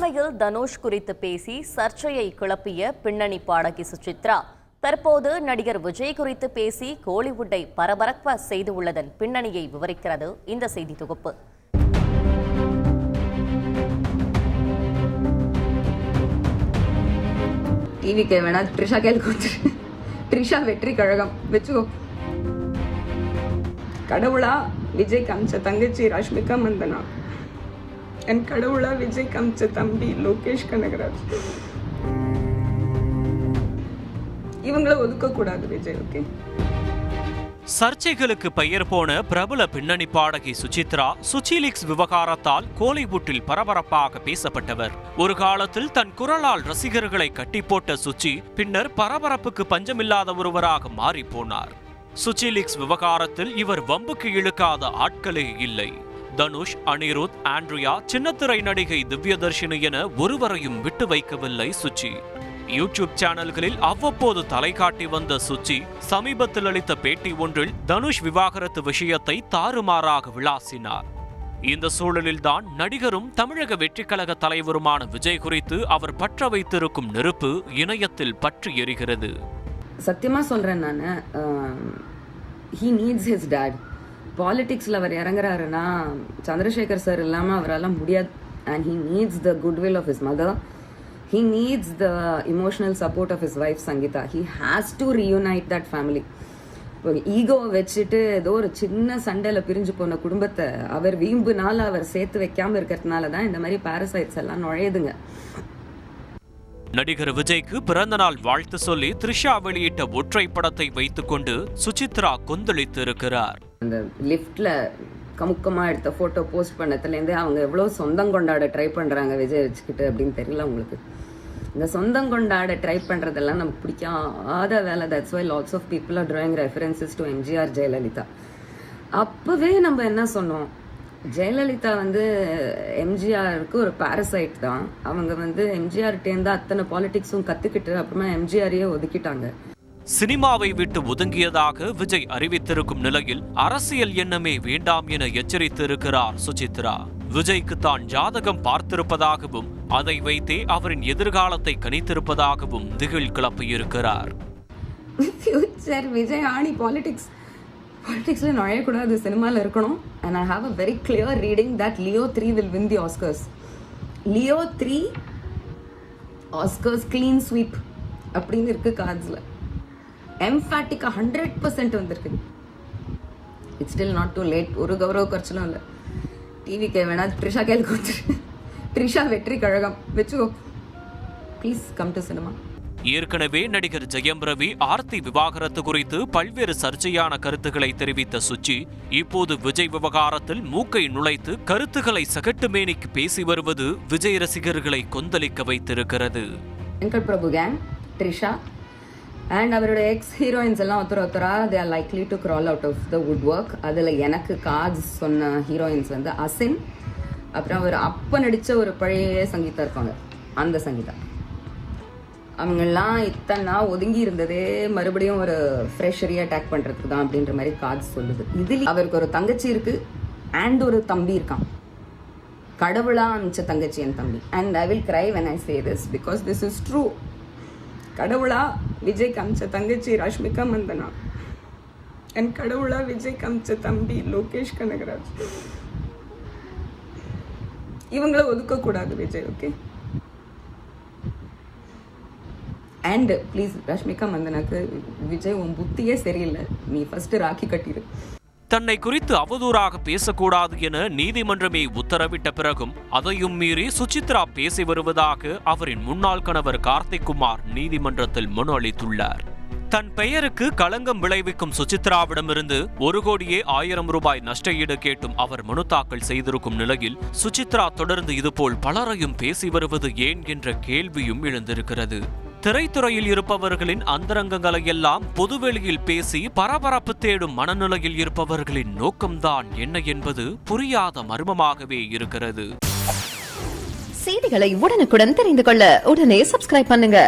அண்மையில் தனுஷ் குறித்து பேசி சர்ச்சையை கிளப்பிய பின்னணி பாடகி சுசித்ரா தற்போது நடிகர் விஜய் குறித்து பேசி கோலிவுட்டை பரபரப்ப செய்துள்ளதன் பின்னணியை விவரிக்கிறது இந்த செய்தி தொகுப்பு. டிவிக்கு வேணா ட்ரிஷா கையில் கொடுத்துரு ட்ரிஷா வெற்றி கழகம். வச்சுக்கோ. கடவுளா விஜய் காமிச்ச தங்கச்சி ரஷ்மிகா மந்தனா. என் கடவுளா விஜய் காமிச்ச தம்பி லோகேஷ் கனகராஜ். இவங்கள ஒதுக்கக்கூடாது விஜய் ஓகே சர்ச்சைகளுக்கு பெயர் போன பிரபல பின்னணி பாடகி சுசித்ரா சுச்சிலிக்ஸ் விவகாரத்தால் கோலிவுட்டில் பரபரப்பாக பேசப்பட்டவர். ஒரு காலத்தில் தன் குரலால் ரசிகர்களை கட்டி போட்ட சுச்சி பின்னர் பரபரப்புக்கு பஞ்சமில்லாத ஒருவராக மாறிப் போனார். சுச்சிலிக்ஸ் விவகாரத்தில் இவர் வம்புக்கு இழுக்காத ஆட்களே இல்லை. தனுஷ் அனிருத் ஆண்ட்ரியா சின்னத்திரை நடிகை திவ்யதர்ஷினி என ஒருவரையும் விட்டு வைக்கவில்லை சுச்சி. யூடியூப் சேனல்களில் அவ்வப்போது தலை காட்டி வந்த சுச்சி சமீபத்தில் அளித்த பேட்டி ஒன்றில் தனுஷ் விவாகரத்து விஷயத்தை தாறுமாறாக விளாசினார். இந்த சூழலில்தான் நடிகரும் தமிழக வெற்றிக்கழக தலைவருமான விஜய் குறித்து அவர் பற்ற வைத்திருக்கும் நெருப்பு இணையத்தில் பற்றி எரிகிறது. சத்தியமா சொல்றேன் நான். ஹி நீட்ஸ் ஹிஸ் டேட் பாலிட்டிக்ஸில் அவர் இறங்குறாருன்னா சந்திரசேகர் சார் இல்லாமல் அவரால் முடியாது. And he needs the goodwill of his mother he needs the emotional support of his wife Sangeetha he has to reunite that family ஈகோவை வச்சுட்டு ஏதோ ஒரு சின்ன சண்டையில் பிரிஞ்சு போன குடும்பத்தை அவர் வீம்புனால அவர் சேர்த்து வைக்காமல் இருக்கிறதுனால தான் இந்த மாதிரி பாரசைட்ஸ் எல்லாம் நுழையுதுங்க. நடிகர் விஜய்க்கு பிறந்தநாள் வாழ்த்து சொல்லி த்ரிஷா வெளியிட்ட ஒற்றை படத்தை வைத்துக்கொண்டு சுசித்ரா கொந்தளித்து இருக்கிறார் அந்த லிஃப்ட்ல கமுக்கமா எடுத்த போட்டோ போஸ்ட் பண்ணதுலேருந்து அவங்க எவ்வளோ சொந்தம் கொண்டாட ட்ரை பண்றாங்க விஜய் வச்சுக்கிட்டு அப்படின்னு தெரியல உங்களுக்கு இந்த சொந்தம் கொண்டாட ட்ரை பண்றதெல்லாம் நமக்கு பிடிக்காத வேலை. That's why lots of people are drawing references to MGR Jayalalithaa அப்பவே நம்ம என்ன சொன்னோம்? ஜெயலலிதா வந்து எம்ஜிஆருக்கு ஒரு பாரசைட் தான். அவங்க வந்து எம்ஜிஆர்கிட்டேருந்து அத்தனை பாலிடிக்ஸும் கற்றுக்கிட்டு அப்புறமா எம்ஜிஆரையே ஒதுக்கிட்டாங்க. சினிமாவை விட்டு ஒதுங்கியதாக விஜய் அறிவித்திருக்கும் நிலையில் அரசியல் எண்ணமே வேண்டாம் என எச்சரித்திருக்கிறார் சுசித்ரா. விஜய்க்கு தான் ஜாதகம் பார்த்திருப்பதாகவும் அதை வைத்தே அவரின் எதிர்காலத்தை கணித்திருப்பதாகவும் திகில் கிளப்பியிருக்கிறார். விஜய் ஆணி பாலிடிக்ஸ் பாலிடிக்ஸில் நுழையக்கூடாது சினிமாவில் இருக்கணும். And I have a very clear reading that Leo three will win the Oscars Leo three Oscars clean sweep அப்படின்னு இருக்குது கார்ட்ஸில் எம்ஃபேட்டிக்காக ஹண்ட்ரட் பர்சன்ட் வந்திருக்கு. It's still not too late ஒரு கௌரவ குறைச்சலும் இல்லை. டிவிக்கு வேணா ட்ரிஷா கேள்வி கொடுத்துரு. ட்ரிஷா வெற்றி கழகம். வச்சுக்கோ. ப்ளீஸ் கம் டு சினிமா ஏற்கனவே நடிகர் ஜெயம் ரவி ஆர்த்தி விவாகரத்து குறித்து பல்வேறு சர்ச்சையான கருத்துக்களை தெரிவித்த சுச்சி இப்போது விஜய் விவகாரத்தில் மூக்கை நுழைத்து கருத்துக்களை சகட்டுமேனிக்கு பேசி வருவது விஜய் ரசிகர்களை கொந்தளிக்க வைத்திருக்கிறது. வெங்கட் பிரபு கேங் த்ரிஷா. அண்ட் அவரோட எக்ஸ் ஹீரோயின்ஸ் எல்லாம் ஒருத்தர் ஒருத்தரா they are likely to crawl out of the woodwork அதில் எனக்கு காஜ் சொன்ன ஹீரோயின்ஸ் வந்து அசின். அப்புறம் அவர் அப்போ நடித்த ஒரு பழைய சங்கீதா இருப்பாங்க. அந்த சங்கீதா. அவங்கெல்லாம் இத்தனை நாள் ஒதுங்கி இருந்ததே மறுபடியும் ஒரு ஃப்ரெஷ் அட்டாக் பண்ணுறதுக்கு தான் அப்படின்ற மாதிரி கார்ட்ஸ் சொல்லுது. இதில் அவருக்கு ஒரு தங்கச்சி இருக்கு அண்ட் ஒரு தம்பி இருக்கான். கடவுளா அமிச்ச தங்கச்சி என் தம்பி. And I will cry when I say this because this is true கடவுளா விஜய் காமிச்ச தங்கச்சி ராஷ்மிகா மந்தனா. என் கடவுளா விஜய் காமிச்ச தம்பி லோகேஷ் கனகராஜ். இவங்கள ஒதுக்கக்கூடாது Vijay okay and please Rashmika மந்தனாக்கு Vijay உன் புத்தியே சரியில்லை. நீ ஃபர்ஸ்ட் ராக்கி கட்டிடு தன்னை குறித்து அவதூறாக பேசக்கூடாது என நீதிமன்றமே உத்தரவிட்ட பிறகும் அதையும் மீறி சுசித்ரா பேசி வருவதாக அவரின் முன்னாள் கணவர் கார்த்திக் குமார் நீதிமன்றத்தில் மனு அளித்துள்ளார். தன் பெயருக்கு களங்கம் விளைவிக்கும் சுசித்ராவிடமிருந்து ஒரு கோடியே ஆயிரம் ரூபாய் நஷ்டஈடு கேட்டும் அவர் மனு தாக்கல் செய்திருக்கும் நிலையில் சுசித்ரா தொடர்ந்து இதுபோல் பலரையும் பேசி வருவது ஏன் என்ற கேள்வியும் எழுந்திருக்கிறது. திரைத்துறையில் இருப்பவர்களின் அந்தரங்கங்களை எல்லாம் பொதுவெளியில் பேசி பரபரப்பு தேடும் மனநிலையில் இருப்பவர்களின் நோக்கம்தான் என்ன என்பது புரியாத மர்மமாகவே இருக்கிறது. செய்திகளை உடனுக்குடன் தெரிந்து கொள்ள உடனே சப்ஸ்கிரைப் பண்ணுங்க.